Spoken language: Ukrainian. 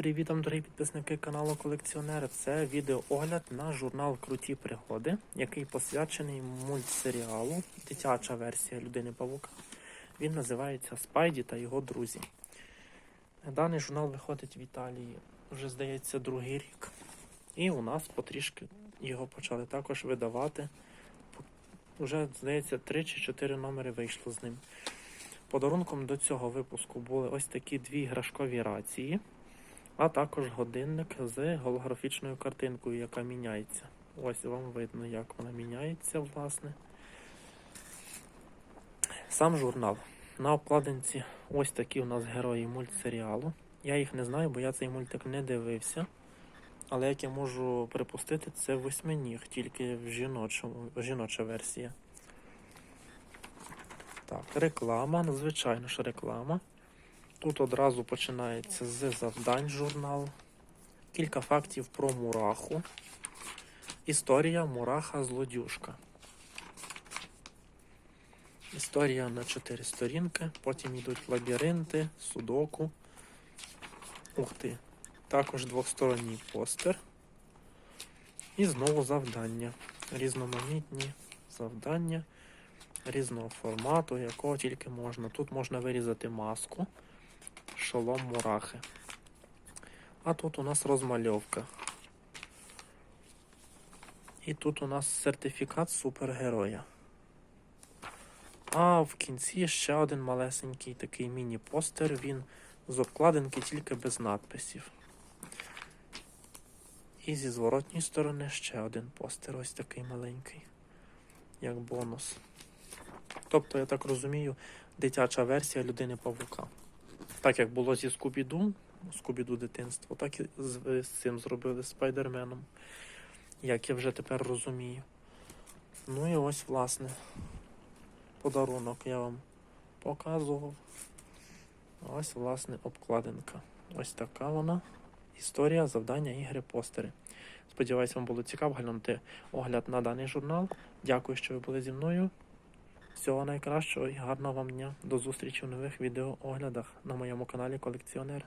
Привіт дорогі підписники каналу Колекціонери. Це відеоогляд на журнал Круті пригоди, який посвячений мультсеріалу, дитяча версія людини Павука. Він називається Спайді та його друзі. Даний журнал виходить в Італії вже, здається, другий рік. І у нас потрішки його почали також видавати. Уже, здається, 3 чи 4 номери вийшло з ним. Подарунком до цього випуску були ось такі дві іграшкові рації, а також годинник з голографічною картинкою, яка міняється. Ось вам видно, як вона міняється, власне. Сам журнал. На обкладинці ось такі у нас герої мультсеріалу. Я їх не знаю, бо я цей мультик не дивився. Але як я можу припустити, це восьминіг, тільки в жіночому, жіноча версія. Так, реклама, ну, звичайно ж реклама. Тут одразу починається з завдань журнал. Кілька фактів про мураху. Історія мураха злодюшка. Історія на 4 сторінки. Потім йдуть лабіринти, судоку. Ух ти. Також двосторонній постер. І знову завдання. Різноманітні завдання різного формату, якого тільки можна. Тут можна вирізати маску, шолом мурахи. А тут у нас розмальовка. І тут у нас сертифікат супергероя. А в кінці ще один малесенький такий міні-постер. Він з обкладинки тільки без надписів. І зі зворотньої сторони ще один постер, ось такий маленький, як бонус. Тобто, я так розумію, дитяча версія людини Павука. Так як було зі Скубіду, Скубіду дитинство, так і з, з цим зробили Спайдерменом, як я вже тепер розумію. Ну і ось, власне, подарунок я вам показував. Ось, власне, обкладинка. Ось така вона. Історія, завдання, ігри, постери. Сподіваюсь, вам було цікаво глянути огляд на даний журнал. Дякую, що ви були зі мною. Всього найкращого і гарного вам дня. До зустрічі в нових відеооглядах на моєму каналі Колекціонер.